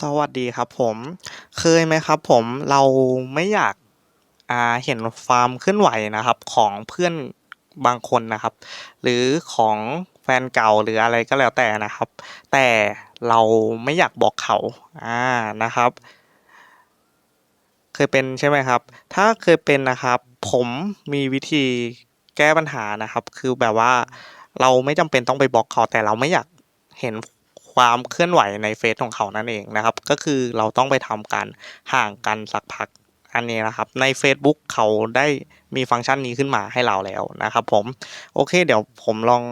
สวัสดีครับผมเคยไหมครับผมเราไม่อยากอ่าเห็นความเคลื่อนไหวนะครับ ของเพื่อนบางคนนะครับ หรือของแฟนเก่าหรืออะไรก็แล้วแต่นะครับ แต่เราไม่อยากบอกเขาอ่านะครับ เคยเป็นใช่ไหมครับ ถ้าเคยเป็นนะครับ ผมมีวิธีแก้ปัญหานะครับ คือแบบว่าเราไม่จำเป็นต้องไปบอกเขาแต่เราไม่อยากเห็น ความเคลื่อนไหวในเฟซของเขานั่นเองนะครับ ก็คือเราต้องไปทำการห่างกันสักพักอันนี้นะครับ ใน Facebook เขาได้มีฟังก์ชันนี้ขึ้นมาให้เราแล้วนะครับ ผมโอเค เดี๋ยวผมลอง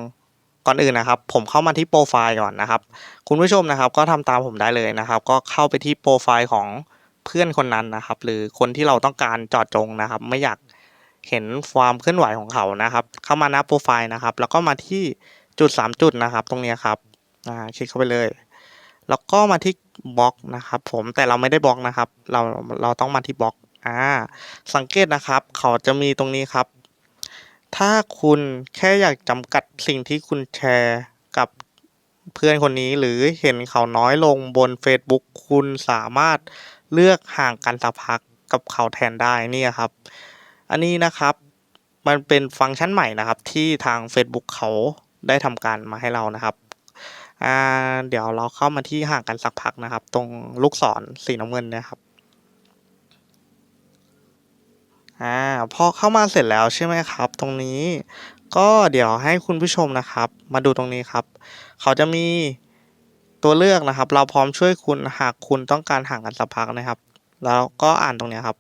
ก่อนอื่นนะครับ ผมเข้ามาที่โปรไฟล์ก่อนนะครับ คุณผู้ชมนะครับ ก็ทำตามผมได้เลยนะครับ ก็เข้าไปที่โปรไฟล์ของเพื่อนคนนั้นนะครับ หรือคนที่เราต้องการจอดจงนะครับ ไม่อยากเห็นความเคลื่อนไหวของเขานะครับ เข้ามาหน้าโปรไฟล์นะครับ แล้วก็มาที่จุด 3 จุดนะครับ ตรงนี้ครับ อ่าคลิกเข้าไปเลย แล้วก็มาที่บล็อกนะครับผมแต่เราไม่ได้บล็อกนะครับ เราเราต้องมาที่บล็อกอ่าสังเกตนะครับ เขาจะมีตรงนี้ครับ ถ้าคุณแค่อยากจำกัดสิ่งที่คุณแชร์กับเพื่อนคนนี้หรือเห็นเขาน้อยลงบน Facebook คุณสามารถเลือกห่างกันสักพักกับเขาแทนได้นี่ครับ อันนี้นะครับมันเป็นฟังก์ชันใหม่นะครับที่ทาง Facebook เขาได้ทำการมาให้เรานะครับ อ่าเดี๋ยวเราเข้ามาที่ห่างกันสักพักนะครับ ตรงลูกศรสีน้ำเงินนะครับอ่าพอเข้ามาเสร็จแล้วใช่ไหมครับ ตรงนี้ก็เดี๋ยวให้คุณผู้ชมนะครับ มาดูตรงนี้ครับ เขาจะมีตัวเลือกนะครับ เราพร้อมช่วยคุณหากคุณต้องการห่างกันสักพักนะครับ แล้วก็อ่านตรงนี้ครับ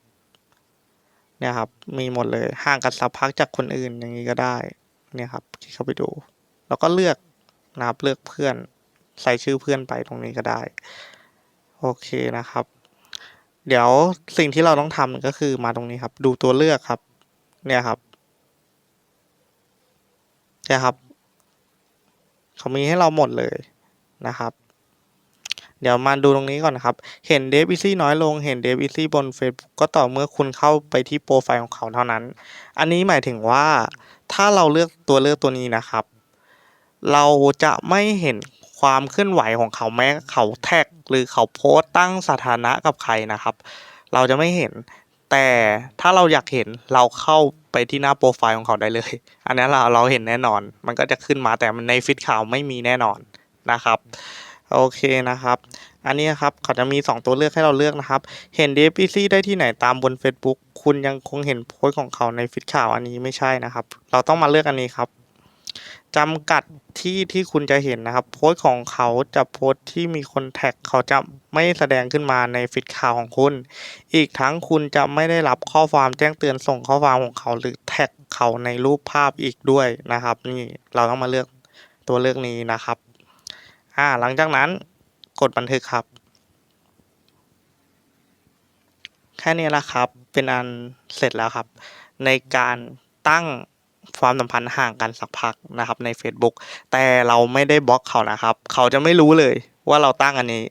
เนี่ยครับ มีหมดเลยห่างกันสักพักจากคนอื่นอย่างนี้ก็ได้ เนี่ยครับคลิกเข้าไปดู แล้วก็เลือก นะครับเลือกเพื่อนใส่ชื่อเพื่อนไปตรงนี้ก็ได้ โอเคนะครับ เดี๋ยวสิ่งที่เราต้องทำก็คือมาตรงนี้ครับ ดูตัวเลือกครับ เนี่ยครับเนี่ยครับ เขามีให้เราหมดเลยนะครับ เดี๋ยวมาดูตรงนี้ก่อนนะครับ เห็นเดฟอีซี่น้อยลง เห็นเดฟอีซี่บน Facebook ก็ต่อเมื่อคุณเข้าไปที่โปรไฟล์ของเขาเท่านั้น อันนี้หมายถึงว่าถ้าเราเลือกตัวเลือกตัวนี้นะครับ เราจะไม่เห็นความเคลื่อนไหวของเขาแม้เขาแท็ก หรือเขาโพสต์ตั้งสถานะกับใครนะครับ เราจะไม่เห็น แต่ถ้าเราอยากเห็นเราเข้าไปที่หน้าโปรไฟล์ของเขาได้เลย อันนี้เราเราเห็นแน่นอน มันก็จะขึ้นมาแต่ในฟีดข่าวไม่มีแน่นอนนะครับโอเคนะครับ อันนี้ครับเขาจะมี 2 ตัวเลือกให้เราเลือกนะครับ เห็น DFBC ได้ที่ไหนตามบน Facebook คุณยังคงเห็นโพสต์ของเขาในฟีดข่าวอันนี้ไม่ใช่นะครับ เราต้องมาเลือกอันนี้ครับ จำกัดที่ที่คุณจะเห็นนะครับ โพสต์ของเขาจะโพสต์ที่มีคนแท็กเขาจะไม่แสดงขึ้นมาในฟีดข่าวของคุณ อีกทั้งคุณจะไม่ได้รับข้อความแจ้งเตือนส่งข้อความของเขาหรือแท็กเขาในรูปภาพอีกด้วยนะครับ นี่เราต้องมาเลือกตัวเลือกนี้นะครับอ่าหลังจากนั้นกดบันทึกครับ แค่นี้ละครับ เป็นอันเสร็จแล้วครับ ในการตั้ง ความสัมพันธ์ห่างกันสักพักนะครับใน Facebook แต่เราไม่ได้บล็อกเขานะครับ เขาจะไม่รู้เลยว่าเราตั้งอันนี้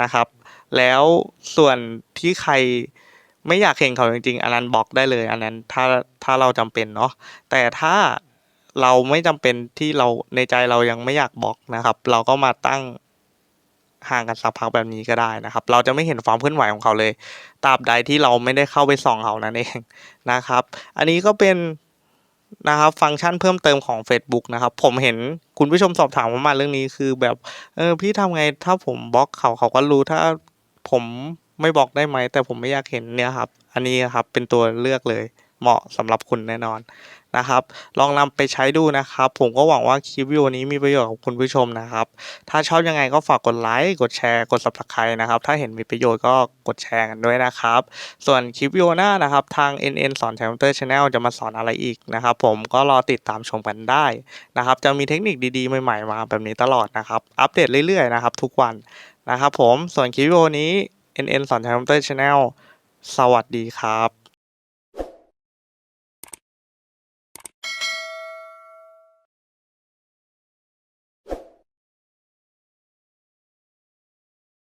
นะครับ แล้วส่วนที่ใครไม่อยากเห็นเขาจริงๆ อันนั้นบล็อกได้เลย อันนั้นถ้าถ้าเราจำเป็นเนาะแต่ถ้าเราไม่จำเป็นที่เราในใจเรายังไม่อยากบล็อกนะครับ เราก็มาตั้งห่างกันสักพักแบบนี้ก็ได้นะครับ เราจะไม่เห็นความเคลื่อนไหวของเขาเลยตราบใดที่เราไม่ได้เข้าไปส่องเขานั่นเองนะครับ อันนี้ก็เป็น นะครับฟังก์ชันเพิ่มเติมของ Facebook นะครับ ผมเห็นคุณผู้ชมสอบถามผมมาเรื่องนี้คือแบบเออพี่ทำไงถ้าผมบล็อกเขาเขาก็รู้ถ้าผมไม่บล็อกได้ไหม แต่ผมไม่อยากเห็นเนี่ยครับ อันนี้ครับเป็นตัวเลือกเลย เหมาะสำหรับคุณแน่นอนนะครับ ลองนำไปใช้ดูนะครับ ผมก็หวังว่าคลิปวิดีโอนี้มีประโยชน์กับคุณผู้ชมนะครับ ถ้าชอบยังไงก็ฝากกดไลค์กดแชร์กด subscribe นะครับ ถ้าเห็นมีประโยชน์ก็กดแชร์กันด้วยนะครับ ส่วนคลิปวิดีโอหน้านะครับ ทาง NN สอนแชมเตอร์ชาแนลจะมาสอนอะไรอีกนะครับ ผมก็รอติดตามชมกันได้นะครับ จะมีเทคนิคดีๆใหม่ๆมาแบบนี้ตลอดนะครับ อัปเดตเรื่อยๆนะครับ ทุกวันนะครับ ผมส่วนคลิปวิดีโอนี้ NN สอนแชมเตอร์ชาแนลสวัสดีครับ